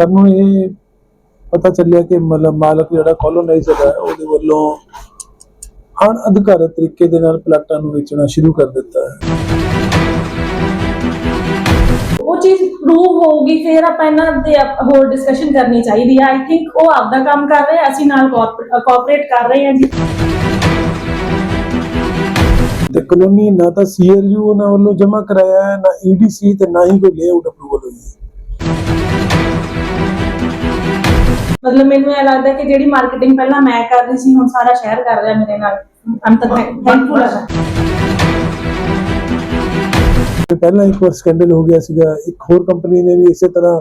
ਸਾਨੂੰ ਇਹ ਪਤਾ ਚੱਲਿਆ ਕਿ ਮਤਲਬ ਮਾਲਕ ਜਿਹੜਾ ਕੋਲੋਨਾਈਜ਼ਰ ਹੈ ਉਹਦੇ ਵੱਲੋਂ ਅਣ ਅਧਿਕਾਰਤ ਤਰੀਕੇ ਦੇ ਨਾਲ ਪਲਾਟਾਂ ਨੂੰ ਵੇਚਣਾ ਸ਼ੁਰੂ ਕਰ ਦਿੱਤਾ ਹੈ। ਉਹ ਚੀਜ਼ ਪ੍ਰੂਵ ਹੋਊਗੀ ਫਿਰ ਆਪਾਂ ਇਹਨਾਂ ਦੇ ਆਪ- ਹੋਰ ਡਿਸਕਸ਼ਨ ਕਰਨੀ ਚਾਹੀਦੀ ਹੈ ਆਈ ਥਿੰਕ ਉਹ ਆਪਦਾ ਕੰਮ ਕਰ ਰਹੇ ਆ ਅਸੀਂ ਨਾਲ ਕੋਆਪਰੇਟ ਕਰ ਰਹੇ ਹਾਂ ਜੀ। ਤੇ ਕਲੋਨੀ ਨਾ ਤਾਂ ਸੀਐਲਯੂ ਉਹਨਾਂ ਵੱਲੋਂ ਜਮ੍ਹਾਂ ਕਰਾਇਆ ਹੈ ਨਾ ਈਡੀਸੀ ਤੇ ਨਾ ਹੀ ਕੋਈ ਲੇਆਊਟ ਅਪਰੂਵਲ ਹੋਈ ਹੈ। ਮਤਲਬ ਮੈਨੂੰ ਇਹ ਲੱਗਦਾ ਕਿ ਜਿਹੜੀ ਮਾਰਕੀਟਿੰਗ ਪਹਿਲਾਂ ਮੈਂ ਕਰ ਰਹੀ ਸੀ ਹੁਣ ਸਾਰਾ ਸ਼ਹਿਰ ਕਰ ਰਿਹਾ ਮੇਰੇ ਨਾਲ। ਅਮ ਤਾਂ ਥੈਂਕਫੁਲ ਹਾਂ ਤੇ ਪਹਿਲਾਂ ਇੱਕ ਵਾਰ ਸਕੈਂਡਲ ਹੋ ਗਿਆ ਸੀਗਾ। ਇੱਕ ਹੋਰ ਕੰਪਨੀ ਨੇ ਵੀ ਇਸੇ ਤਰ੍ਹਾਂ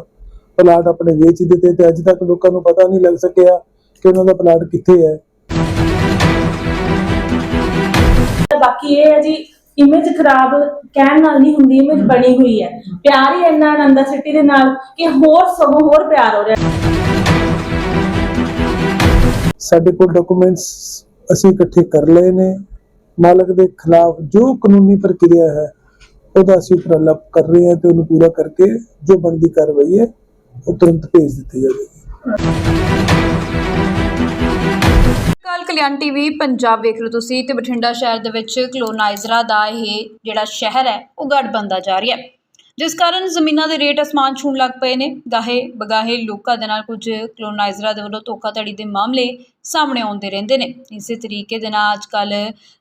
ਪਲਾਟ ਆਪਣੇ ਵੇਚ ਦਿੱਤੇ ਤੇ ਅੱਜ ਤੱਕ ਲੋਕਾਂ ਨੂੰ ਪਤਾ ਨਹੀਂ ਲੱਗ ਸਕਿਆ ਕਿ ਉਹਨਾਂ ਦਾ ਪਲਾਟ ਕਿੱਥੇ ਹੈ। ਬਾਕੀ ਇਹ ਹੈ ਜੀ ਇਮੇਜ ਖਰਾਬ ਕਹਿਣ ਨਾਲ ਨਹੀਂ ਹੁੰਦੀ ਇਮੇਜ ਬਣੀ ਹੋਈ ਹੈ। ਪਿਆਰ ਹੀ ਇੰਨਾ ਆਨੰਦਾ ਸਿਟੀ ਦੇ ਨਾਲ ਕਿ ਹੋਰ ਸਗੋਂ ਹੋਰ ਪਿਆਰ ਹੋ ਰਿਹਾ। ਸਾਡੇ ਕੋਲ ਡਾਕੂਮੈਂਟਸ ਅਸੀਂ ਇਕੱਠੇ ਕਰ ਲਏ ਨੇ। ਮਾਲਕ ਦੇ ਖਿਲਾਫ ਜੋ ਕਾਨੂੰਨੀ ਪ੍ਰਕਿਰਿਆ ਹੈ, ਉਹਦਾ ਅਸੀਂ ਉਪਰਾਲਾ ਕਰ ਰਹੇ ਹਾਂ ਤੇ ਉਹਨੂੰ ਪੂਰਾ ਕਰਕੇ ਜੋ ਬਣਦੀ ਕਾਰਵਾਈ ਹੈ, ਉਹ ਤੁਰੰਤ ਭੇਜ ਦਿੱਤੀ ਜਾਵੇਗੀ। ਕੱਲ ਕਲਿਆਣ ਟੀਵੀ ਪੰਜਾਬ ਵੇਖ ਰਹੇ ਤੁਸੀਂ ਤੇ ਬਠਿੰਡਾ ਸ਼ਹਿਰ ਦੇ ਵਿੱਚ ਕਲੋਨਾਈਜ਼ਰਾਂ ਦਾ ਇਹ ਜਿਹੜਾ ਸ਼ਹਿਰ ਹੈ, ਉਹ ਗੜ ਬੰਦਾ ਜਾ ਰਿਹਾ ਹੈ। ਜਿਸ ਕਾਰਨ ਜ਼ਮੀਨਾਂ ਦੇ ਰੇਟ ਅਸਮਾਨ ਛੂਣ ਲੱਗ ਪਏ ਨੇ। ਗਾਹੇ, ਬਗਾਹੇ ਲੋਕਾਂ ਦੇ ਨਾਲ ਕੁਝ ਕਲੋਨਾਈਜ਼ਰਾਂ ਦੇ ਵੱਲੋਂ ਧੋਖਾਧੜੀ ਦੇ ਮਾਮਲੇ ਸਾਹਮਣੇ ਆਉਂਦੇ ਰਹਿੰਦੇ ਨੇ। ਇਸੇ ਤਰੀਕੇ ਦੇ ਨਾਲ ਅੱਜ ਕੱਲ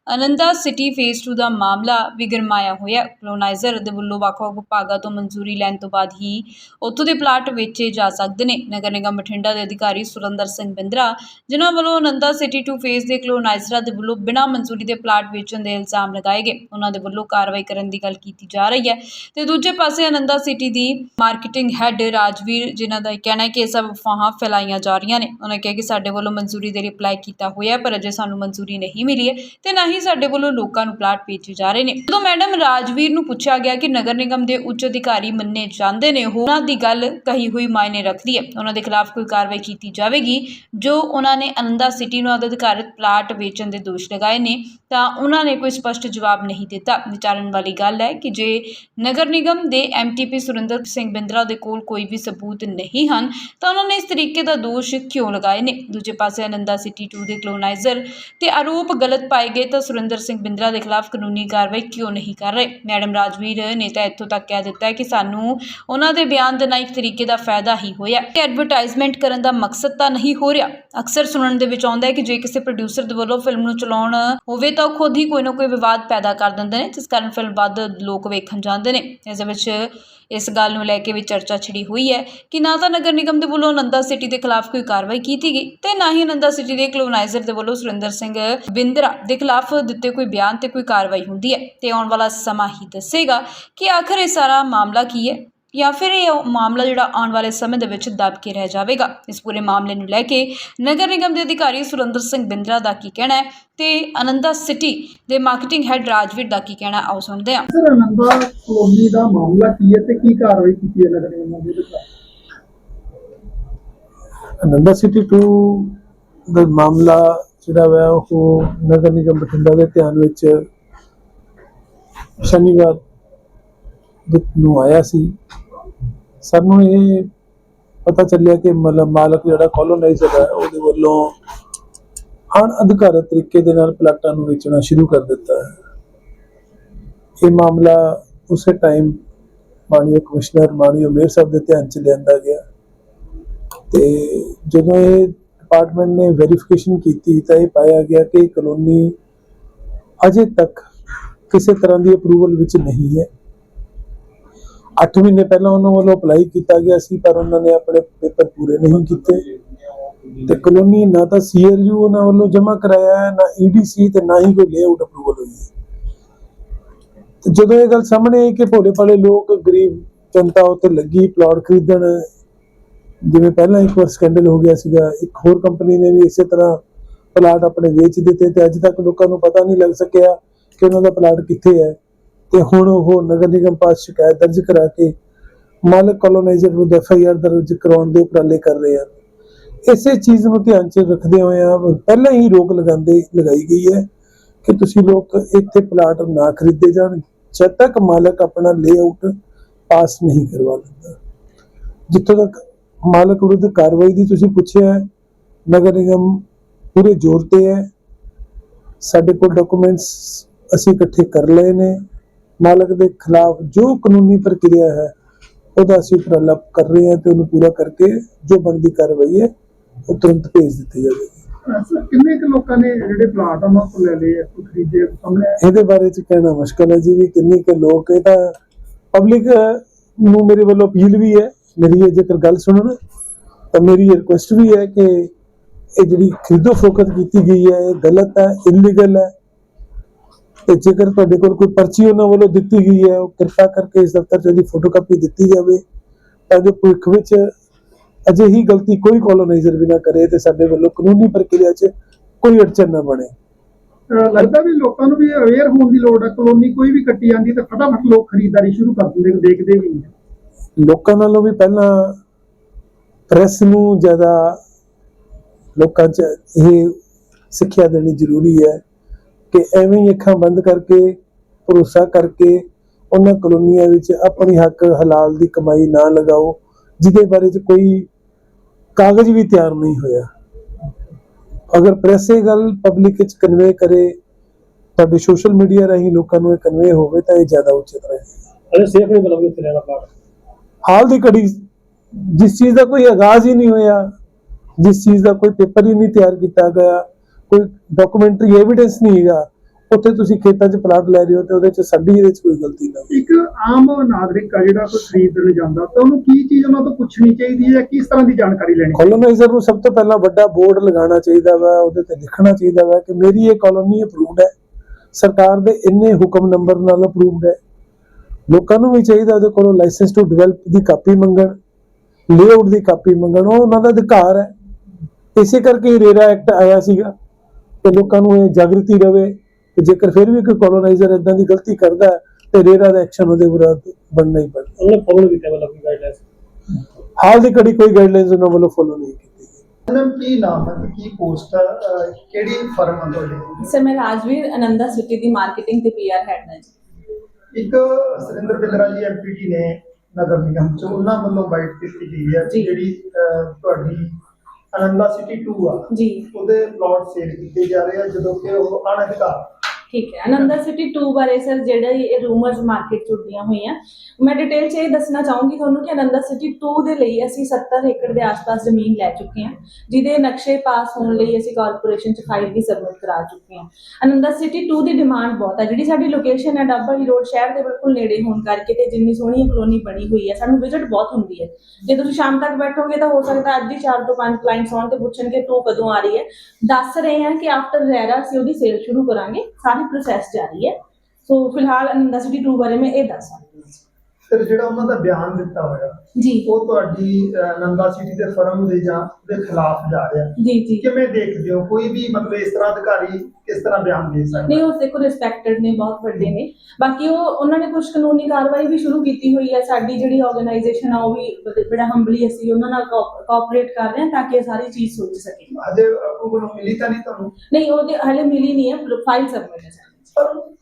ਅਨੰਦਾ ਸਿਟੀ ਫੇਸ 2 ਦਾ ਮਾਮਲਾ ਵੀ ਗਰਮਾਇਆ ਹੋਇਆ। ਕਲੋਨਾਈਜ਼ਰ ਦੇ ਵੱਲੋਂ ਵੱਖ-ਵੱਖ ਵਿਭਾਗਾਂ ਤੋਂ ਮਨਜ਼ੂਰੀ ਲੈਣ ਤੋਂ ਬਾਅਦ ਹੀ ਉੱਥੋਂ ਦੇ ਪਲਾਟ ਵੇਚੇ ਜਾ ਸਕਦੇ ਨੇ। ਨਗਰ ਨਿਗਮ ਬਠਿੰਡਾ ਦੇ ਅਧਿਕਾਰੀ ਸੁਰਿੰਦਰ ਸਿੰਘ ਬਿੰਦਰਾ, ਜਿਨ੍ਹਾਂ ਵੱਲੋਂ ਅਨੰਦਾ ਸਿਟੀ 2 ਫੇਸ ਦੇ ਕਲੋਨਾਈਜ਼ਰਾਂ ਦੇ ਵੱਲੋਂ ਬਿਨਾਂ ਮਨਜ਼ੂਰੀ ਦੇ ਪਲਾਟ ਵੇਚਣ ਦੇ ਇਲਜ਼ਾਮ ਲਗਾਏ ਗਏ। ਉਹਨਾਂ ਦੇ ਵੱਲੋਂ ਕਾਰਵਾਈ ਕਰਨ ਦੀ ਗੱਲ ਕੀਤੀ ਜਾ ਰਹੀ ਹੈ ਤੇ ਦੂਜੇ ਪਾਸੇ ਅਨੰਦਾ ਸਿਟੀ ਦੀ ਮਾਰਕੀਟਿੰਗ ਹੈੱਡ ਰਾਜਵੀਰ, ਜਿਨ੍ਹਾਂ ਦਾ ਕਹਿਣਾ ਹੈ ਕਿ ਇਹ ਸਭ ਅਫਵਾਹਾਂ ਫੈਲਾਈਆਂ ਜਾ ਰਹੀਆਂ ਨੇ। ਉਹਨਾਂ ਕਿਹਾ ਕਿ ਸਾਡੇ ਵੱਲੋਂ ਮਨਜ਼ੂਰੀ ਦੇ ਰਿਪਲਾਈ ਕੀਤਾ ਹੋਇਆ ਪਰ ਅਜੇ ਸਾਨੂੰ ਮਨਜ਼ੂਰੀ ਨਹੀਂ ਮਿਲੀ ਹੈ ਤੇ ਨਾ ਹੀ ਸਾਡੇ ਵੱਲੋਂ ਲੋਕਾਂ ਨੂੰ ਪਲਾਟ ਵੇਚੇ ਜਾ ਰਹੇ ਨੇ। ਜਦੋਂ ਮੈਡਮ ਰਾਜਵੀਰ ਨੂੰ ਪੁੱਛਿਆ ਗਿਆ ਕਿ ਨਗਰ ਨਿਗਮ ਦੇ ਉੱਚ ਅਧਿਕਾਰੀ ਮੰਨੇ ਜਾਂਦੇ ਨੇ, ਉਹ ਉਹਨਾਂ ਦੀ ਗੱਲ ਕਹੀ ਹੋਈ ਮਾਇਨੇ ਰੱਖਦੀ ਹੈ। ਉਹਨਾਂ ਦੇ ਖਿਲਾਫ ਕੋਈ ਕਾਰਵਾਈ ਕੀਤੀ ਜਾਵੇਗੀ। ਜੋ ਉਹਨਾਂ ਨੇ ਅਨੰਦਾ ਸਿਟੀ ਨੂੰ ਅਧਿਕਾਰਤ ਪਲਾਟ ਵੇਚਣ ਦੇ ਦੋਸ਼ ਲਗਾਏ ਨੇ, ਤਾਂ ਉਹਨਾਂ ਨੇ ਕੋਈ ਸਪਸ਼ਟ ਜਵਾਬ ਨਹੀਂ ਦਿੱਤਾ। ਵਿਚਾਰਨ ਵਾਲੀ ਗੱਲ ਹੈ ਕਿ ਜੇ ਨਗਰ ਨਿਗਮ ਦੇ ਐਮਟੀਪੀ ਸੁਰਿੰਦਰ ਸਿੰਘ ਬਿੰਦਰਾ ਦੇ ਕੋਲ ਕੋਈ ਵੀ ਸਬੂਤ ਨਹੀਂ ਹਨ, ਤਾਂ ਉਹਨਾਂ ਨੇ ਇਸ ਤਰੀਕੇ ਦਾ ਦੋਸ਼ ਕਿਉਂ ਲਗਾਏ ਨੇ? ਦੂਜੇ ਪਾਸੇ ਅਨੰਦਾ ਸਿਟੀ 2 ਦੇ ਕਲੋਨਾਈਜ਼ਰ ਤੇ ਆਰੋਪ ਗਲਤ ਪਾਏ ਗਏ ਤਾਂ ਸੁਰਿੰਦਰ ਸਿੰਘ ਬਿੰਦਰਾ ਦੇ ਖਿਲਾਫ ਕਾਨੂੰਨੀ ਕਾਰਵਾਈ ਕਿਉਂ ਨਹੀਂ ਕਰ ਰਹੇ? ਮੈਡਮ ਰਾਜਵੀਰ ਨੇ ਤਾਂ ਇੱਥੋਂ ਤੱਕ ਕਹਿ ਦਿੱਤਾ ਹੈ ਕਿ ਸਾਨੂੰ ਉਹਨਾਂ ਦੇ ਬਿਆਨ ਦੇ ਨਾਲ ਇੱਕ ਤਰੀਕੇ ਦਾ ਫਾਇਦਾ ਹੀ ਹੋਇਆ। ਕਿ ਐਡਵਰਟਾਈਜ਼ਮੈਂਟ ਕਰਨ ਦਾ ਮਕਸਦ ਤਾਂ ਨਹੀਂ ਹੋ ਰਿਹਾ। ਅਕਸਰ ਸੁਣਨ ਦੇ ਵਿੱਚ ਆਉਂਦਾ ਹੈ ਕਿ ਜੇ ਕਿਸੇ ਪ੍ਰੋਡਿਊਸਰ ਦੇ ਵੱਲੋਂ ਫਿਲਮ ਨੂੰ ਚਲਾਉਣ ਹੋਵੇ ਤਾਂ ਉਹ ਖੁਦ ਹੀ ਕੋਈ ਨਾ ਕੋਈ ਵਿਵਾਦ ਪੈਦਾ ਕਰ ਦਿੰਦੇ ਨੇ, ਜਿਸ ਕਾਰਨ ਫਿਲਮ ਵੱਧ ਲੋਕ ਵੇਖਣ ਜਾਂਦੇ ਨੇ। ਇਸ ਦੇ ਵਿੱਚ ਇਸ ਗੱਲ ਨੂੰ ਲੈ ਕੇ ਵੀ ਚਰਚਾ ਛਿੜੀ ਹੋਈ ਹੈ ਕਿ ਨਾ ਤਾਂ ਨਗਰ ਨਿਗਮ ਦੇ ਵੱਲੋਂ ਨੰਦਾ ਸਿਟੀ ਦੇ ਖਿਲਾਫ ਕੋਈ ਕਾਰਵਾਈ ਕੀਤੀ ਗਈ ਤੇ ਨਾ ਹੀ ਨੰਦਾ ਸਿਟੀ ਦੇ ਕਲੋਨਾਈਜ਼ਰ ਦੇ ਵੱਲੋਂ ਸੁਰਿੰਦਰ ਸਿੰਘ ਬਿੰਦਰਾ ਦੇ ਖਿਲਾਫ ਦਿੱਤੇ ਕੋਈ ਬਿਆਨ ਤੇ ਕੋਈ ਕਾਰਵਾਈ ਹੁੰਦੀ ਹੈ। ਤੇ ਆਉਣ ਵਾਲਾ ਸਮਾਂ ਹੀ ਦੱਸੇਗਾ ਕਿ ਆਖਰ ਇਹ ਸਾਰਾ ਮਾਮਲਾ ਕੀ ਹੈ। ਜਾਂ ਫਿਰ ਇਹ ਮਾਮਲਾ ਜਿਹੜਾ ਆਉਣ ਵਾਲੇ ਸਮੇਂ ਦੇ ਵਿੱਚ ਦਬ ਕੇ ਰਹਿ ਜਾਵੇਗਾ। ਇਸ ਪੂਰੇ ਮਾਮਲੇ ਨੂੰ ਲੈ ਕੇ ਨਗਰ ਨਿਗਮ ਦੇ ਅਧਿਕਾਰੀ ਸੁਰਿੰਦਰ ਸਿੰਘ ਬਿੰਦਰਾ ਦਾ ਕੀ ਕਹਿਣਾ ਹੈ ਤੇ ਅਨੰਦਾ ਸਿਟੀ ਦੇ ਮਾਰਕੀਟਿੰਗ ਹੈੱਡ ਰਾਜਵੀਰ ਦਾ ਕੀ ਕਹਿਣਾ ਆਓ ਸੁਣਦੇ ਹਾਂ। ਸਰ ਅਨੰਦਾ ਕਲੋਨੀ ਦਾ ਮਾਮਲਾ ਕੀ ਹੈ ਤੇ ਕੀ ਕਾਰਵਾਈ ਕੀਤੀ ਹੈ ਨਗਰ ਨਿਗਮ ਦੇ ਵਿੱਚ? ਅਨੰਦਾ ਸਿਟੀ 2 ਦਾ ਮਾਮਲਾ ਜਿਹੜਾ ਵਾ ਉਹ ਨਗਰ ਨਿਗਮ ਬਠਿੰਡਾ ਦੇ ਧਿਆਨ ਵਿੱਚ ਸ਼ਨੀਵਾਰ ਨੂੰ ਆਇਆ ਸੀ। ਸਾਨੂੰ ਇਹ ਪਤਾ ਚੱਲਿਆ ਕਿ ਮਤਲਬ ਮਾਲਕ ਜਿਹੜਾ ਕੋਲੋਨਾਈਜ਼ਰ ਹੈ, ਉਹਦੇ ਵੱਲੋਂ ਅਣ ਅਧਿਕਾਰਤ ਤਰੀਕੇ ਦੇ ਨਾਲ ਪਲਾਟਾਂ ਨੂੰ ਵੇਚਣਾ ਸ਼ੁਰੂ ਕਰ ਦਿੱਤਾ ਹੈ। ਇਹ ਮਾਮਲਾ ਉਸੇ ਟਾਈਮ ਮਾਨਯੋਗ ਕਮਿਸ਼ਨਰ, ਮਾਨਯੋਗ ਮੇਅਰ ਸਾਹਿਬ ਦੇ ਧਿਆਨ ਚ ਲਿਆਂਦਾ ਗਿਆ। ਤੇ ਜਦੋਂ ਇਹ ਡਿਪਾਰਟਮੈਂਟ ਨੇ ਵੈਰੀਫਿਕੇਸ਼ਨ ਕੀਤੀ ਤਾਂ ਇਹ ਪਾਇਆ ਗਿਆ ਕਿ ਕਲੋਨੀ ਅਜੇ ਤੱਕ ਕਿਸੇ ਤਰ੍ਹਾਂ ਦੀ ਅਪਰੂਵਲ ਵਿੱਚ ਨਹੀਂ ਹੈ। 8 ਮਹੀਨੇ ਪਹਿਲਾਂ ਉਹਨਾਂ ਵੱਲੋਂ ਅਪਲਾਈ ਕੀਤਾ ਗਿਆ ਸੀ, ਪਰ ਉਹਨਾਂ ਨੇ ਆਪਣੇ ਪੇਪਰ ਪੂਰੇ ਨਹੀਂ ਕੀਤੇ। ਤੇ ਕਲੋਨੀ ਨਾ ਤਾਂ ਸੀਐਲਯੂ ਉਹਨਾਂ ਵੱਲੋਂ ਜਮ੍ਹਾਂ ਕਰਾਇਆ ਹੈ, ਨਾ ਈਡੀਸੀ ਤੇ ਨਾ ਹੀ ਕੋਈ ਲੇਆਊਟ ਅਪਰੂਵਲ ਹੋਈ ਹੈ। ਤੇ ਜਦੋਂ ਇਹ ਗੱਲ ਸਾਹਮਣੇ ਆਈ ਕਿ ਭੋਲੇ ਭਾਲੇ ਲੋਕ ਗਰੀਬ ਜਨਤਾ ਉੱਤੇ ਲੱਗੀ ਪਲਾਟ ਖਰੀਦਣ, ਜਿਵੇਂ ਪਹਿਲਾਂ ਇੱਕ ਵਾਰ ਸਕੈਂਡਲ ਹੋ ਗਿਆ ਸੀਗਾ, ਇੱਕ ਹੋਰ ਕੰਪਨੀ ਨੇ ਵੀ ਇਸੇ ਤਰ੍ਹਾਂ ਪਲਾਟ ਆਪਣੇ ਵੇਚ ਦਿੱਤੇ ਤੇ ਅੱਜ ਤੱਕ ਲੋਕਾਂ ਨੂੰ ਪਤਾ ਨਹੀਂ ਲੱਗ ਸਕਿਆ ਕਿ ਉਹਨਾਂ ਦਾ ਪਲਾਟ ਕਿੱਥੇ ਹੈ। ਤੇ ਹੁਣ ਉਹ ਨਗਰ ਨਿਗਮ ਪਾਸ ਸ਼ਿਕਾਇਤ ਦਰਜ ਕਰਾ ਕੇ ਮਾਲਕ ਕੋਲੋਨਾਈਜ਼ਰ ਨੂੰ ਐਫਆਈਆਰ ਦਰਜ ਕਰਾਉਣ ਦੇ ਉਪਰਾਲੇ ਕਰ ਰਹੇ ਹਨ ਇਸੇ ਚੀਜ਼ ਨੂੰ ਧਿਆਨ 'ਚ ਰੱਖਦੇ ਹੋਏ ਆ, ਪਹਿਲਾਂ ਹੀ ਰੋਕ ਲਗਾਉਂਦੇ, ਲਗਾਈ ਗਈ ਹੈ ਕਿ ਤੁਸੀਂ ਲੋਕ ਇੱਥੇ ਪਲਾਟ ਨਾ ਖਰੀਦੇ ਜਾਣ, ਜਦ ਤੱਕ ਮਾਲਕ ਆਪਣਾ ਲੇਆਊਟ ਪਾਸ ਨਹੀਂ ਕਰਵਾ ਲੈਂਦਾ ਜਿੱਥੋਂ ਤੱਕ ਮਾਲਕ ਵਿਰੁੱਧ ਕਾਰਵਾਈ ਦੀ ਤੁਸੀਂ ਪੁੱਛਿਆ ਹੈ। ਨਗਰ ਨਿਗਮ ਪੂਰੇ ਜ਼ੋਰ ਤੇ ਹੈ। ਸਾਡੇ ਕੋਲ ਡਾਕੂਮੈਂਟਸ ਅਸੀਂ ਇਕੱਠੇ ਕਰ ਲਏ ਨੇ। ਮਾਲਕ ਦੇ ਖਿਲਾਫ ਜੋ ਕਾਨੂੰਨੀ ਪ੍ਰਕਿਰਿਆ ਹੈ ਉਹਦਾ ਅਸੀਂ ਉਪਰਾਲਾ ਕਰ ਰਹੇ ਹਾਂ ਤੇ ਉਹਨੂੰ ਪੂਰਾ ਕਰਕੇ ਜੋ ਬਣਦੀ ਕਾਰਵਾਈ ਹੈ ਉਹ ਤੁਰੰਤ ਭੇਜ ਦਿੱਤੀ ਜਾਵੇਗੀ ਸਰ ਕਿੰਨੇ ਕੁ ਲੋਕਾਂ ਨੇ ਜਿਹੜੇ ਪਲਾਟ ਉਹਨਾਂ ਤੋਂ ਲੈ ਲਏ ਆ ਕੋਈ ਖਰੀਦੇ ਸਾਹਮਣੇ ਆਇਆ? ਇਹਦੇ ਬਾਰੇ ਚ ਕਹਿਣਾ ਮੁਸ਼ਕਲ ਹੈ ਜੀ ਵੀ ਕਿੰਨੇ ਕੁ ਲੋਕ ਇਹ ਤਾਂ ਪਬਲਿਕ ਨੂੰ ਮੇਰੇ ਵੱਲੋਂ ਅਪੀਲ ਵੀ ਹੈ ਮੇਰੀ ਇਹ ਜੇਕਰ ਗੱਲ ਸੁਣਨ ਤਾਂ ਮੇਰੀ ਰਿਕੁਐਸਟ ਵੀ ਹੈ ਕਿ ਇਹ ਜਿਹੜੀ ਖਰੀਦੋ ਫਰੋਖਤ ਕੀਤੀ ਗਈ ਹੈ ਇਹ ਗਲਤ ਹੈ ਇਲੀਗਲ ਹੈ ਤੇ ਜੇਕਰ ਤੁਹਾਡੇ ਕੋਲ ਕੋਈ ਪਰਚੀ ਉਹਨਾਂ ਵੱਲੋਂ ਦਿੱਤੀ ਗਈ ਹੈ ਉਹ ਕਿਰਪਾ ਕਰਕੇ ਇਸ ਦਫ਼ਤਰ 'ਚ ਫੋਟੋਕਾਪੀ ਦਿੱਤੀ ਜਾਵੇ ਤਾਂ ਜੋ ਭਵਿੱਖ ਵਿੱਚ ਅਜਿਹੀ ਗਲਤੀ ਕੋਈ ਕੋਲੋਨਾਈਜ਼ਰ ਵੀ ਨਾ ਕਰੇ ਤੇ ਸਾਡੇ ਵੱਲੋਂ ਕਾਨੂੰਨੀ ਪ੍ਰਕਿਰਿਆ 'ਚ ਕੋਈ ਅੜਚਨ ਨਾ ਬਣੇ। ਲੱਗਦਾ ਵੀ ਲੋਕਾਂ ਨੂੰ ਵੀ ਅਵੇਅਰ ਹੋਣ ਦੀ ਲੋੜ ਹੈ ਕਲੋਨੀ ਕੋਈ ਵੀ ਕੱਟੀ ਜਾਂਦੀ ਤਾਂ ਫਟਾਫਟ ਲੋਕ ਖਰੀਦਦਾਰੀ ਸ਼ੁਰੂ ਕਰ ਦਿੰਦੇ ਦੇਖਦੇ ਵੀ ਨਹੀਂ। ਲੋਕਾਂ ਨਾਲੋਂ ਵੀ ਪਹਿਲਾਂ ਪ੍ਰੈਸ ਨੂੰ ਜ਼ਿਆਦਾ ਲੋਕਾਂ 'ਚ ਇਹ ਸਿੱਖਿਆ ਦੇਣੀ ਜ਼ਰੂਰੀ ਹੈ। ਕਿ ਐਵੇਂ ਹੀ ਅੱਖਾਂ ਬੰਦ ਕਰਕੇ ਭਰੋਸਾ ਕਰਕੇ ਉਹਨਾਂ ਕਲੋਨੀਆਂ ਵਿੱਚ ਆਪਣੀ ਹੱਕ ਹਲਾਲ ਦੀ ਕਮਾਈ ਨਾ ਲਗਾਓ ਜਿਹਦੇ ਬਾਰੇ 'ਚ ਕੋਈ ਕਾਗਜ਼ ਵੀ ਤਿਆਰ ਨਹੀਂ ਹੋਇਆ। ਅਗਰ ਪ੍ਰੈਸ ਇਹ ਗੱਲ ਪਬਲਿਕ ਵਿੱਚ ਕਨਵੇ ਕਰੇ ਤੁਹਾਡੇ ਸੋਸ਼ਲ ਮੀਡੀਆ ਰਾਹੀਂ ਲੋਕਾਂ ਨੂੰ ਇਹ ਕਨਵੇ ਹੋਵੇ ਤਾਂ ਇਹ ਜ਼ਿਆਦਾ ਉਚਿਤ ਰਹੇਗਾ ਅਰੇ ਸੇਫ ਨਹੀਂ ਮਤਲਬ ਉੱਥੇ ਰਹਿਣਾ ਪਲਾਟ ਹਾਲ ਦੀ ਘੜੀ ਜਿਸ ਚੀਜ਼ ਦਾ ਕੋਈ ਆਗਾਜ਼ ਹੀ ਨਹੀਂ ਹੋਇਆ ਜਿਸ ਚੀਜ਼ ਦਾ ਕੋਈ ਪੇਪਰ ਹੀ ਨਹੀਂ ਤਿਆਰ ਕੀਤਾ ਗਿਆ ਕੋਈ ਡਾਕੂਮੈਂਟਰੀ ਐਵੀਡੈਂਸ ਨਹੀਂ ਹੈਗਾ ਉੱਥੇ ਤੁਸੀਂ ਖੇਤਾਂ 'ਚ ਪਲਾਟ ਲੈ ਰਹੇ ਹੋ ਤੇ ਉਹਦੇ 'ਚ ਸਾਡੀ ਇਹਦੇ 'ਚ ਕੋਈ ਗਲਤੀ ਨਾ ਇੱਕ ਆਮ ਨਾਗਰਿਕ ਆ ਜਿਹੜਾ ਕੋਈ ਖਰੀਦਣ ਜਾਂਦਾ ਤਾਂ ਉਹਨੂੰ ਕੀ ਚੀਜ਼ ਉਹਨਾਂ ਤੋਂ ਪੁੱਛਣੀ ਚਾਹੀਦੀ ਹੈ ਕਿਸ ਤਰ੍ਹਾਂ ਦੀ ਜਾਣਕਾਰੀ ਲੈਣੀ ਕੋਲੋਨਾਈਜ਼ਰ ਨੂੰ ਸਭ ਤੋਂ ਪਹਿਲਾਂ ਵੱਡਾ ਬੋਰਡ ਲਗਾਉਣਾ ਚਾਹੀਦਾ ਵਾ ਉਹਦੇ ਤੇ ਲਿਖਣਾ ਚਾਹੀਦਾ ਵਾ ਕਿ ਮੇਰੀ ਇਹ ਕਾਲੋਨੀ ਅਪਰੂਵਡ ਹੈ। ਸਰਕਾਰ ਦੇ ਇੰਨੇ ਹੁਕਮ ਨੰਬਰ ਨਾਲ ਅਪਰੂਵਡ ਹੈ। ਲੋਕਾਂ ਨੂੰ ਵੀ ਚਾਹੀਦਾ ਉਹਦੇ ਕੋਲੋਂ ਲਾਇਸੈਂਸ ਟੂ ਡਿਵੈਲਪ ਦੀ ਕਾਪੀ ਮੰਗਣ ਲੇਆਊਟ ਦੀ ਕਾਪੀ ਮੰਗਣ ਉਹ ਉਹਨਾਂ ਦਾ ਅਧਿਕਾਰ ਹੈ। ਇਸੇ ਕਰਕੇ ਰੇਰਾ ਐਕਟ ਆਇਆ ਸੀਗਾ। ਕਿ ਲੋਕਾਂ ਨੂੰ ਇਹ ਜਾਗਰਤੀ ਰਵੇ ਕਿ ਜੇਕਰ ਫਿਰ ਵੀ ਕੋਈ ਕੋਲੋਨਾਈਜ਼ਰ ਇਦਾਂ ਦੀ ਗਲਤੀ ਕਰਦਾ ਹੈ ਤੇ ਰੇਰਾ ਦਾ ਐਕਸ਼ਨ ਉਹਦੇ ਵਿਰੁੱਧ ਬਣਨਾ ਹੀ ਪੈਣਾ ਉਹਨੇ ਫੋਲੋ ਕੀਤਾ ਮਤਲਬ ਕਿ ਗਾਈਡਲਾਈਨਸ ਹਾਲ ਦੀ ਘੜੀ ਕੋਈ ਗਾਈਡਲਾਈਨਸ ਉਹਨਾਂ ਵੱਲੋਂ ਫੋਲੋ ਨਹੀਂ ਕੀਤੀ ਗਈ। ਮੈਡਮ ਕੀ ਨਾਮ ਹੈ ਤੇ ਕੀ ਪੋਸਟ ਹੈ? ਕਿਹੜੀ ਫਰਮ ਹੈ ਤੁਹਾਡੀ? ਸਰ ਮੈਂ ਰਾਜਵੀਰ ਅਨੰਦਾ ਸਿਟੀ ਦੀ ਮਾਰਕੀਟਿੰਗ ਤੇ ਪੀਆਰ ਹੈਡ ਹਾਂ ਜੀ। ਇੱਕ ਸੁਰਿੰਦਰ ਬਿੰਦਰਾ ਜੀ ਐਮਪੀਟੀ ਨੇ ਨਗਰ ਨਿਗਮ ਚ ਉਹਨਾਂ ਵੱਲੋਂ ਬਾਈਟ ਦਿੱਤੀ ਗਈ ਹੈ ਜੀ। ਜਿਹੜੀ ਤੁਹਾਡੀ ਆਨੰਦਾ ਸਿਟੀ 2 ਆ। ਜੀ। ਉਹਦੇ ਪਲਾਟ ਸੇਲ ਕੀਤੇ ਜਾ ਰਹੇ ਆ ਜਦੋਂ ਕਿ ਉਹ ਅਣਅਧਿਕਾਰ ਠੀਕ ਹੈ। ਅਨੰਦਾ ਸਿਟੀ 2 ਬਾਰੇ ਸਰ ਜਿਹੜਾ ਇਹ ਰੂਮਰਸ ਮਾਰਕੀਟ ਚ ਉੱਡੀਆਂ ਹੋਈਆਂ, ਮੈਂ ਡਿਟੇਲ ਚ ਇਹ ਦੱਸਣਾ ਚਾਹੂੰਗੀ ਤੁਹਾਨੂੰ ਕਿ ਅਨੰਦਾ ਸਿਟੀ 2 ਦੇ ਲਈ ਅਸੀਂ 70 ਏਕੜ ਦੇ ਆਸ-ਪਾਸ ਜ਼ਮੀਨ ਲੈ ਚੁੱਕੇ ਹਾਂ, ਜਿਹਦੇ ਨਕਸ਼ੇ ਪਾਸ ਹੋਣ ਲਈ ਅਸੀਂ ਕਾਰਪੋਰੇਸ਼ਨ ਚ ਫਾਈਲ ਵੀ ਸਬਮਿਟ ਕਰਾ ਚੁੱਕੇ ਹਾਂ। ਅਨੰਦਾ ਸਿਟੀ 2 ਦੀ ਡਿਮਾਂਡ ਬਹੁਤ ਹੈ। ਜਿਹੜੀ ਸਾਡੀ ਲੋਕੇਸ਼ਨ ਹੈ ਡੱਬਾ ਰੋਡ ਸ਼ਹਿਰ ਦੇ ਬਿਲਕੁਲ ਨੇੜੇ ਹੋਣ ਕਰਕੇ ਤੇ ਜਿੰਨੀ ਸੋਹਣੀ ਕਲੋਨੀ ਬਣੀ ਹੋਈ ਹੈ, ਸਾਨੂੰ ਵਿਜ਼ਿਟ ਬਹੁਤ ਹੁੰਦੀ ਹੈ। ਜੇ ਤੁਸੀਂ ਸ਼ਾਮ ਤੱਕ ਬੈਠੋਗੇ ਤਾਂ ਹੋ ਸਕਦਾ ਅੱਜ ਹੀ 4 ਤੋਂ 5 ਕਲਾਇੰਟਸ ਆਉਣ ਤੇ ਪੁੱਛਣਗੇ ਤੂੰ ਕਦੋਂ ਆ ਰਹੀ ਹੈ। ਦੱਸ ਰਹੇ ਹਾਂ ਕਿ ਆਫਟਰ ਰੈਰਾ ਅਸੀਂ ਉਹਦੀ ਸੇਲ ਸ਼ੁਰੂ ਕਰਾਂਗੇ। ਸਾਰੀ ਪ੍ਰੋਸੈਸ ਜਾਰੀ ਹੈ। ਸੋ ਫਿਲਹਾਲ ਅਨੰਦਾ ਸਿਟੀ 2 ਬਾਰੇ ਮੈਂ ਇਹ ਦੱਸ ਸਕਦੀ ਹਾਂ। ਫਿਰ ਜਿਹੜਾ ਉਹਨਾਂ ਦਾ ਬਿਆਨ ਦਿੱਤਾ ਹੋਇਆ ਜੀ। ਉਹ ਤੁਹਾਡੀ ਅਹ, ਸਿਟੀ ਦੇ ਫਰਮ ਦੇ ਜਾਂ ਦੇ ਖਿਲਾਫ ਜਾ ਰਿਹਾ। ਜੀ ਜੀ। ਕਿਵੇਂ ਦੇਖਦੇ ਹੋ? ਕੋਈ ਵੀ ਮਤਲਬ ਇਸ ਤਰ੍ਹਾਂ ਅਧਿਕਾਰੀ ਕਿਸ ਤਰ੍ਹਾਂ ਬਿਆਨ ਦੇ ਸਕਦਾ? ਨਹੀਂ ਉਹ ਦੇਖੋ ਰਿਸਪੈਕਟਡ ਨੇ ਬਹੁਤ ਵੱਡੇ ਨੇ। ਬਾਕੀ ਉਹ ਉਹਨਾਂ ਨੇ ਕੁਝ ਕਾਨੂੰਨੀ ਕਾਰਵਾਈ ਵੀ ਸ਼ੁਰੂ ਕੀਤੀ ਹੋਈ ਹੈ। ਸਾਡੀ ਜਿਹੜੀ ਆਰਗੇਨਾਈਜੇਸ਼ਨ ਆ ਉਹ ਵੀ ਬੜੇ- ਬੜਾ ਹੰਬਲੀ ਅਸੀਂ ਉਹਨਾਂ ਨਾਲ ਕੋਆਪਰੇਟ ਕਰ ਰਹੇ ਹਾਂ ਤਾਂ ਕਿ ਇਹ ਸਾਰੀ ਚੀਜ਼ ਸੁਲਝ ਸਕੇ। ਅਜੇ ਅਪਰੂਵਲ ਮਿਲੀ ਤਾਂ ਨਹੀਂ ਤੁਹਾਨੂੰ? ਨਹੀਂ ਉਹਦੇ ਹਲੇ ਮਿਲੀ ਨਹੀਂ ਹੈ ਫਾਈਲ ਸਬਮਿਟ ਹੈ ਸਾਡੀ। ਪਰ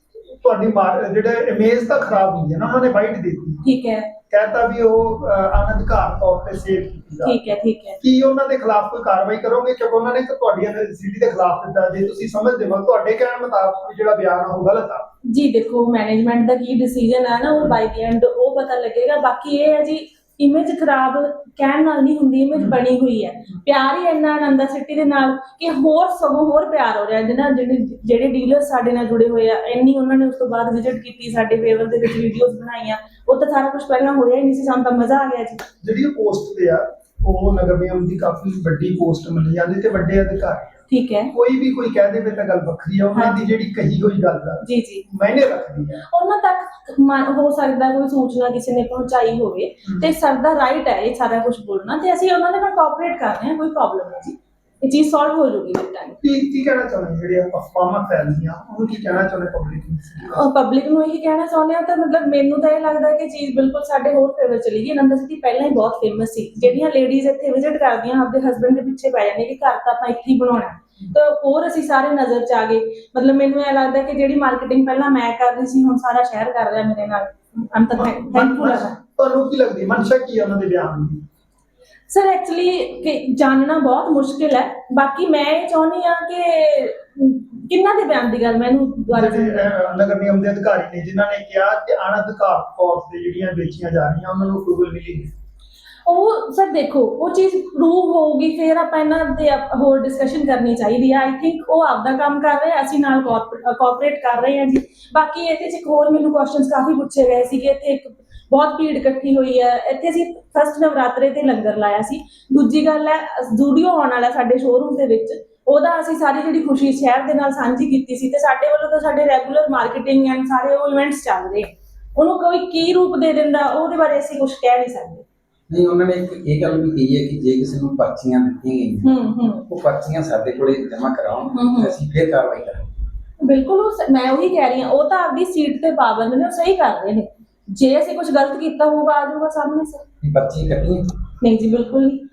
ਤੁਹਾਡੀ ਮਾਰ- ਜਿਹੜਾ ਇਮੇਜ ਤਾਂ ਖਰਾਬ ਹੁੰਦੀ ਹੈ ਨਾ ਉਹਨਾਂ ਨੇ ਬਾਈਟ ਦਿੱਤੀ। ਠੀਕ ਹੈ। ਕਹਤਾ ਵੀ ਉਹ ਅਹ, ਅਨਧਿਕਾਰ ਤੌਰ ਤੇ ਸੇਵ ਕੀਤੀ ਜਾ ਠੀਕ ਹੈ ਠੀਕ ਹੈ। ਕੀ ਉਹਨਾਂ ਦੇ ਖਿਲਾਫ ਕੋਈ ਕਾਰਵਾਈ ਕਰੋਗੇ? ਕਿਉਂਕਿ ਉਹਨਾਂ ਨੇ ਤਾਂ ਤੁਹਾਡੀ ਸਿਟੀ ਦੇ ਖਿਲਾਫ ਦਿੱਤਾ। ਜੇ ਤੁਸੀਂ ਸਮਝਦੇ ਹੋ ਤੁਹਾਡੇ ਕਹਿਣ ਮੁਤਾਬਕ ਵੀ ਜਿਹੜਾ ਬਿਆਨ ਆ ਉਹ ਗਲਤ ਆ। ਜੀ ਦੇਖੋ ਮੈਨੇਜਮੈਂਟ ਦਾ ਕੀ ਡਿਸੀਜਨ ਹੈ ਨਾ ਉਹ ਬਾਈ ਦੀ ਐਂਡ ਉਹ ਪਤਾ ਲੱਗੇਗਾ। ਬਾਕੀ ਇਹ ਹੈ ਜੀ ਇਮੇਜ ਖਰਾਬ ਕਹਿਣ ਨਾਲ ਨਹੀਂ ਹੁੰਦੀ ਇਮੇਜ ਬਣੀ ਹੋਈ ਹੈ। ਪਿਆਰ ਹੀ ਇੰਨਾ ਆਨੰਦਾ ਸਿਟੀ ਦੇ ਨਾਲ ਕਿ ਹੋਰ ਸਗੋਂ ਹੋਰ ਪਿਆਰ ਹੋ ਰਿਹਾ ਜਿਹਨਾਂ ਜਿਹੜੇ ਜਿਹੜੇ ਡੀਲਰ ਸਾਡੇ ਨਾਲ ਜੁੜੇ ਹੋਏ ਆ ਇੰਨੀ ਉਹਨਾਂ ਨੇ ਉਸ ਤੋਂ ਬਾਅਦ ਵਿਜ਼ਿਟ ਕੀਤੀ ਸਾਡੇ ਫੇਵਰ ਦੇ ਵਿੱਚ ਵੀਡੀਓਜ਼ ਬਣਾਈਆਂ। ਉਹ ਤਾਂ ਸਾਰਾ ਕੁਝ ਪਹਿਲਾਂ ਹੋਇਆ ਹੀ ਨਹੀਂ ਸੀ ਸਾਨੂੰ ਤਾਂ ਮਜ਼ਾ ਆ ਗਿਆ ਜੀ। ਜਿਹੜੀ ਪੋਸਟ ਤੇ ਆ ਉਹ ਨਗਰ ਨਿਗਮ ਦੀ ਕਾਫੀ ਵੱਡੀ ਪੋਸਟ ਮੰਨੀ ਜਾਂਦੀ ਤੇ ਵੱਡੇ ਅਧਿਕਾਰੀ। ਠੀਕ ਹੈ। ਕੋਈ ਵੀ ਕੋਈ ਕਹਿ ਦੇਵੇ ਤਾਂ ਗੱਲ ਵੱਖਰੀ ਆ ਉਹਨਾਂ ਦੀ ਜਿਹੜੀ ਕਹੀ ਹੋਈ ਗੱਲ ਆ ਜੀ ਜੀ। ਮਾਇਨੇ ਰੱਖਦੀ ਆ। ਉਹਨਾਂ ਤੱਕ ਹੋ ਸਕਦਾ ਕੋਈ ਸੂਚਨਾ ਕਿਸੇ ਨੇ ਪਹੁੰਚਾਈ ਹੋਵੇ ਤੇ ਸਰ ਦਾ ਰਾਈਟ ਹੈ ਇਹ ਸਾਰਾ ਕੁਝ ਬੋਲਣਾ ਤੇ ਅਸੀਂ ਉਹਨਾਂ ਦੇ ਨਾਲ ਕੋਆਪਰੇਟ ਕਰ ਰਹੇ ਹਾਂ ਕੋਈ ਪ੍ਰੋਬਲਮ ਨਹੀਂ ਜੀ। ਇਹ ਚੀਜ਼ ਸੋਲਵ ਹੋ ਜੂਗੀ ਵਿਦ ਟਾਈਮ ਕੀ ਕੀ ਕਹਿਣਾ ਚਾਹੁੰਦੇ ਜਿਹੜੇ ਅਫਵਾਹਾਂ ਫੈਲਦੀਆਂ ਉਹਨੂੰ ਕੀ ਕਹਿਣਾ ਚਾਹੁੰਦੇ ਪਬਲਿਕ ਨੂੰ? ਪਬਲਿਕ ਨੂੰ ਇਹੀ ਕਹਿਣਾ ਚਾਹੁੰਦੇ ਹਾਂ ਤਾਂ ਮਤਲਬ ਮੈਨੂੰ ਤਾਂ ਇਹ ਲੱਗਦਾ ਕਿ ਚੀਜ਼ ਬਿਲਕੁਲ ਸਾਡੇ ਹੋਰ ਫੇਵਰ ਚਲੀ ਗਈ। ਅਨੰਦ ਸਿਟੀ ਪਹਿਲਾਂ ਹੀ ਬਹੁਤ ਫੇਮਸ ਸੀ। ਜਿਹੜੀਆਂ ਲੇਡੀਜ਼ ਇੱਥੇ ਵਿਜ਼ਿਟ ਕਰਦੀਆਂ ਆਪਦੇ ਹਸਬੰਡ ਦੇ ਪਿੱਛੇ ਪੈ ਜਾਂਦੀਆਂ ਕਿ ਘਰ ਤਾਂ ਆਪਾਂ ਇੱਥੇ ਹੀ ਬਣਾਉਣਾ। ਤਾਂ ਹੋਰ ਅਸੀਂ ਸਾਰੇ ਨਜ਼ਰ ਚ ਆ ਗਏ। ਮਤਲਬ ਮੈਨੂੰ ਇਹ ਲੱਗਦਾ ਕਿ ਜਿਹੜੀ ਮਾਰਕੀਟਿੰਗ ਪਹਿਲਾਂ ਮੈਂ ਕਰ ਰਹੀ ਸੀ ਹੁਣ ਸਾਰਾ ਸ਼ਹਿਰ ਕਰ ਰਿਹਾ ਮੇਰੇ ਨਾਲ। ਅੰਤ ਥੈਂਕਫੁਲ ਹੈ ਤੁਹਾਨੂੰ ਕੀ ਲੱਗਦੀ? ਮਨਸ਼ਾ ਕੀ ਉਹਨਾਂ ਦੇ ਬਿਆਨ ਦੀ? ਸਰ ਐਕਚੁਅਲੀ ਜਾਣਨਾ ਬਹੁਤ ਮੁਸ਼ਕਿਲ ਹੈ। ਬਾਕੀ ਮੈਂ ਇਹ ਚਾਹੁੰਦੀ ਆ ਕਿ ਕਿੰਨਾ ਦੇ ਬਿਆਨ ਦੀ ਗੱਲ ਮੈਨੂੰ। ਅਹ, ਨਗਰ ਨਿਗਮ ਦੇ ਅਧਿਕਾਰੀ ਨੇ ਜਿਨ੍ਹਾਂ ਨੇ ਕਿਹਾ ਕਿ ਅਣਅਧਿਕਾਰ ਤੌਰ ਤੇ ਜਿਹੜੀਆਂ ਵੇਚੀਆਂ ਜਾ ਰਹੀਆਂ ਉਹਨਾਂ ਨੂੰ ਅਪਰੂਵਲ ਮਿਲੀ ਉਹ ਸਰ ਦੇਖੋ ਉਹ ਚੀਜ਼ ਪ੍ਰੂਵ ਹੋਊਗੀ ਫਿਰ ਆਪਾਂ ਇਹਨਾਂ ਦੇ ਹੋਰ ਡਿਸਕਸ਼ਨ ਕਰਨੀ ਚਾਹੀਦੀ ਹੈ ਆਈ ਥਿੰਕ ਉਹ ਆਪਦਾ ਕੰਮ ਕਰ ਰਹੇ ਅਸੀਂ ਨਾਲ ਕੋਆਪਰੇਟ ਕਰ ਰਹੇ ਹਾਂ ਜੀ। ਬਾਕੀ ਇਹਦੇ 'ਚ ਇੱਕ ਹੋਰ ਮੈਨੂੰ ਕੁਐਸਚਨਸ ਕਾਫੀ ਪੁੱਛੇ ਗਏ ਸੀ ਕਿ ਇੱਥੇ ਇੱਕ ਬਹੁਤ ਭੀੜ ਇਕੱਠੀ ਹੋਈ ਹੈ। ਇੱਥੇ ਅਸੀਂ ਫਸਟ ਨਵਰਾਤਰੇ ਤੇ ਲੰਗਰ ਲਾਇਆ ਸੀ। ਦੂਜੀ ਗੱਲ ਹੈ ਜ਼ੂਡੀਓ ਆਉਣ ਵਾਲਾ ਸਾਡੇ ਸ਼ੋਰੂਮ ਦੇ ਵਿੱਚ ਉਹਦਾ ਅਸੀਂ ਸਾਰੀ ਜਿਹੜੀ ਖੁਸ਼ੀ ਸ਼ਹਿਰ ਦੇ ਨਾਲ ਸਾਂਝੀ ਕੀਤੀ ਸੀ ਤੇ ਸਾਡੇ ਵੱਲੋਂ ਤਾਂ ਸਾਡੇ ਰੈਗੂਲਰ ਮਾਰਕੀਟਿੰਗ ਐਂਡ ਸਾਰੇ ਉਹ ਇਵੈਂਟਸ ਚੱਲ ਰਹੇ। ਉਹਨੂੰ ਕੋਈ ਕੀ ਰੂਪ ਦੇ ਦਿੰਦਾ ਉਹਦੇ ਬਾਰੇ ਅਸੀਂ ਕੁਝ ਕਹਿ ਨਹੀਂ ਸਕਦੇ। ਨਹੀਂ ਉਹਨਾਂ ਨੇ ਇੱਕ ਇਹ ਗੱਲ ਵੀ ਕਹੀ ਹੈ ਕਿ ਜੇ ਕਿਸੇ ਨੂੰ ਪਰਚੀਆਂ ਦਿੱਤੀਆਂ ਗਈਆਂ ਹੂੰ ਹੂੰ। ਉਹ ਪਰਚੀਆਂ ਸਾਡੇ ਕੋਲੇ ਜਮ੍ਹਾਂ ਕਰਾਉਣ ਅਸੀਂ ਫਿਰ ਕਾਰਵਾਈ ਕਰਾਂਗੇ। ਬਿਲਕੁਲ ਮੈਂ ਉਹੀ ਕਹਿ ਰਹੀ ਹਾਂ ਉਹ ਤਾਂ ਆਪਦੀ ਸੀਟ ਤੇ ਪਾਬੰਦ ਨੇ ਉਹ ਸਹੀ ਕਰ ਰਹੇ ਨੇ। ਜੇ ਅਸੀਂ ਕੁਝ ਗਲਤ ਕੀਤਾ ਹੋਊਗਾ ਆ ਜਾਊਗਾ ਸਾਹਮਣੇ ਸਰ। ਵੀ ਪਰਚੀਆਂ ਕੱਟੀਆਂ ਨਹੀਂ ਜੀ ਬਿਲਕੁਲ ਨਹੀਂ।